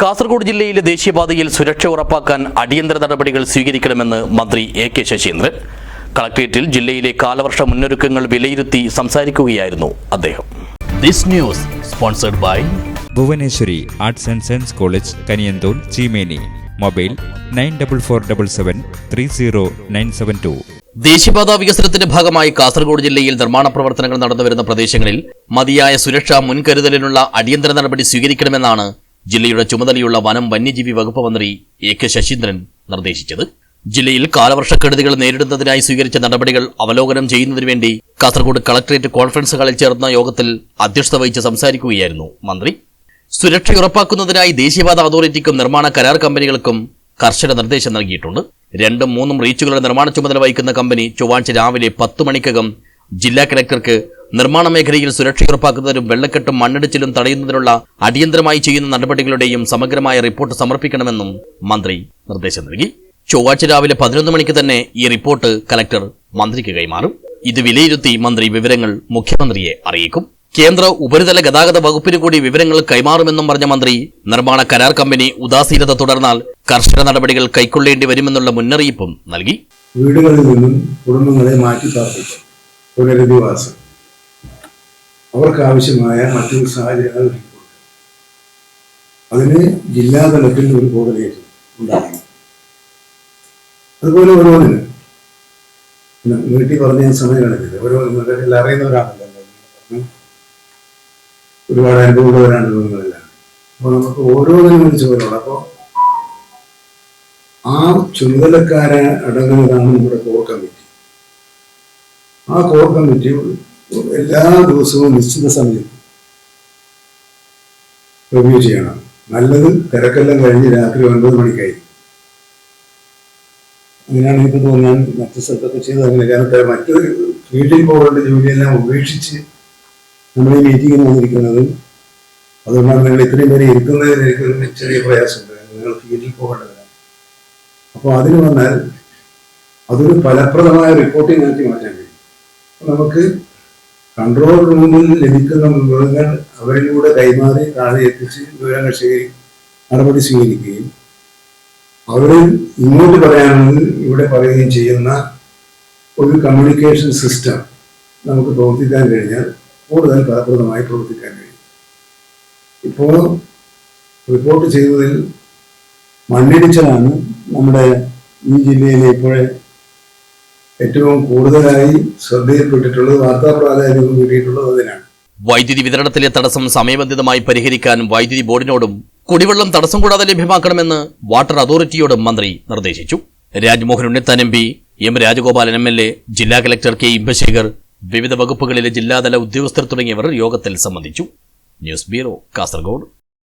കാസർഗോഡ് ജില്ലയിലെ ദേശീയപാതയിൽ സുരക്ഷ ഉറപ്പാക്കാൻ അടിയന്തര നടപടികൾ സ്വീകരിക്കണമെന്ന് മന്ത്രി എ കെ ശശീന്ദ്രൻ. കളക്ടറേറ്റിൽ ജില്ലയിലെ കാലവർഷ മുന്നൊരുക്കങ്ങൾ വിലയിരുത്തി സംസാരിക്കുകയായിരുന്നു അദ്ദേഹം. This news sponsored by Bhuvaneswari arts and science college Kaniyanthol Cheemeni. Mobile nine double four double seven three zero nine seven two. ദേശീയപാത വികസനത്തിന്റെ ഭാഗമായി കാസർഗോഡ് ജില്ലയിൽ നിർമ്മാണ പ്രവർത്തനങ്ങൾ നടന്നുവരുന്ന പ്രദേശങ്ങളിൽ മതിയായ സുരക്ഷാ മുൻകരുതലിനുള്ള അടിയന്തര നടപടി സ്വീകരിക്കണമെന്നാണ് ജില്ലയുടെ ചുമതലയുള്ള വനം വന്യജീവി വകുപ്പ് മന്ത്രി എ കെ ശശീന്ദ്രൻ നിർദ്ദേശിച്ചത്. ജില്ലയിൽ കാലവർഷക്കെടുതികൾ നേരിടുന്നതിനായി സ്വീകരിച്ച നടപടികൾ അവലോകനം ചെയ്യുന്നതിനു വേണ്ടി കാസർഗോഡ് കളക്ടറേറ്റ് കോൺഫറൻസ് ഹാളിൽ ചേർന്ന യോഗത്തിൽ അധ്യക്ഷത വഹിച്ച് സംസാരിക്കുകയായിരുന്നു മന്ത്രി. സുരക്ഷ ഉറപ്പാക്കുന്നതിനായി ദേശീയപാത അതോറിറ്റിക്കും നിർമ്മാണ കരാർ കമ്പനികൾക്കും കർശന നിർദ്ദേശം നൽകിയിട്ടുണ്ട്. രണ്ടും മൂന്നും റീച്ചുകളുടെ നിർമ്മാണ ചുമതല വഹിക്കുന്ന കമ്പനി ചൊവ്വാഴ്ച രാവിലെ പത്ത് മണിക്കകം ജില്ലാ കലക്ടർക്ക് നിർമ്മാണ മേഖലയിൽ സുരക്ഷ ഉറപ്പാക്കുന്നതിനും വെള്ളക്കെട്ടും മണ്ണിടിച്ചിലും തടയുന്നതിനുള്ള അടിയന്തരമായി ചെയ്യുന്ന നടപടികളുടെയും സമഗ്രമായ റിപ്പോർട്ട് സമർപ്പിക്കണമെന്നും മന്ത്രി നിർദ്ദേശം നൽകി. ചൊവ്വാഴ്ച രാവിലെ പതിനൊന്ന് മണിക്ക് തന്നെ ഈ റിപ്പോർട്ട് കലക്ടർ മന്ത്രിക്ക് കൈമാറും. ഇത് വിലയിരുത്തി മന്ത്രി വിവരങ്ങൾ മുഖ്യമന്ത്രിയെ അറിയിക്കും. കേന്ദ്ര ഉപരിതല ഗതാഗത വകുപ്പിന് കൂടി വിവരങ്ങൾ കൈമാറുമെന്നും പറഞ്ഞ മന്ത്രി നിർമ്മാണ കരാർ കമ്പനി ഉദാസീനത തുടർന്നാൽ കർശന നടപടികൾ കൈക്കൊള്ളേണ്ടി വരുമെന്നുള്ള മുന്നറിയിപ്പും നൽകി. വീടുകളിൽ നിന്നും കുടുംബങ്ങളെ മാറ്റി പാർപ്പിക്കും പുനരധിവാസം. അവർക്ക് ആവശ്യമായ മറ്റു സാഹചര്യങ്ങൾ ഒരുക്കി കൊടുക്കുക അതിന് ജില്ലാതലത്തിൽ ഒരു കോർഡിനേഷൻ ഉണ്ടാകണം. അതുപോലെ ഓരോന്നിനും. വീട്ടിൽ പറഞ്ഞ ഞാൻ സമയം കളഞ്ഞില്ല ഓരോ നിങ്ങളെല്ലാം അറിയുന്നവരാണല്ലോ. ഒരുപാട് അനുഭവമുള്ളവരാണ് നിങ്ങളെല്ലാം അപ്പോൾ നമുക്ക് ഓരോന്നിനും ഒരു ചുമതലയുണ്ട് അപ്പോൾ ആ ചുമതലക്കാരെ അടങ്ങുന്നതാണ് നമ്മുടെ കോർ കമ്മിറ്റി. ആ കോർ കമ്മിറ്റി എല്ലാ ദിവസവും നിശ്ചിത സമയം റിവ്യൂ ചെയ്യണം. നല്ലത് തിരക്കെല്ലാം കഴിഞ്ഞ് രാത്രി ഒൻപത് മണിക്കായി. അങ്ങനെയാണ് എനിക്ക് തോന്നാൻ മറ്റു സ്ഥലത്തൊക്കെ ചെയ്തത്. അങ്ങനെ ത- മറ്റ് ഫീൽഡിൽ പോകേണ്ട ജോലിയെല്ലാം ഉപേക്ഷിച്ച് നമ്മൾ ഈ മീറ്റിങ്ങിന് വന്നിരിക്കുന്നത്. അതുകൊണ്ടാണ് നിങ്ങൾ ഇത്രയും പേര് ഇരിക്കുന്നതിന് എനിക്കൊരു ചെറിയ പ്രയാസമുണ്ട്. നിങ്ങൾ ഫീൽഡിൽ പോകേണ്ടതാണ് അപ്പോൾ അതിന് വന്നാൽ അതൊരു ഫലപ്രദമായ റിപ്പോർട്ടിംഗ് ആക്കി മാറ്റാൻ കഴിയും. നമുക്ക് കൺട്രോൾ റൂമിൽ ലഭിക്കുന്ന വിവരങ്ങൾ അവരിലൂടെ കൈമാറി താഴെ എത്തിച്ച് വിവരങ്ങൾ ശേഖരി നടപടി സ്വീകരിക്കുകയും അവരിൽ ഇങ്ങോട്ട് പറയുകയാണെങ്കിൽ ഇവിടെ പറയുകയും ചെയ്യുന്ന ഒരു കമ്മ്യൂണിക്കേഷൻ സിസ്റ്റം നമുക്ക് പ്രവർത്തിക്കാൻ കഴിഞ്ഞാൽ കൂടുതൽ ഫലപ്രദമായി പ്രവർത്തിക്കാൻ കഴിയും. ഇപ്പോൾ റിപ്പോർട്ട് ചെയ്തതിൽ മണ്ണിടിച്ചിലാണ് നമ്മുടെ ഈ ജില്ലയിലെ ഇപ്പോഴേ ഏറ്റവും കൂടുതലായി ശ്രദ്ധയിൽപ്പെട്ടിട്ടുള്ളത് വാർത്താ പ്രാധാന്യം കിട്ടിയിട്ടുള്ളത് അതിനാണ്. വൈദ്യുതി വിതരണത്തിലെ തടസ്സം സമയബന്ധിതമായി പരിഹരിക്കാൻ വൈദ്യുതി ബോർഡിനോടും കുടിവെള്ളം തടസ്സം കൂടാതെ ലഭ്യമാക്കണമെന്ന് വാട്ടർ അതോറിറ്റിയോടും മന്ത്രി നിർദ്ദേശിച്ചു. Rajmohan Unnithan M P M Rajagopalan M L A ജില്ലാ കലക്ടർ കെ ഇമ്പശേഖർ വിവിധ വകുപ്പുകളിലെ ജില്ലാതല ഉദ്യോഗസ്ഥർ തുടങ്ങിയവർ യോഗത്തിൽ സംബന്ധിച്ചു. News bureau Kasaragod.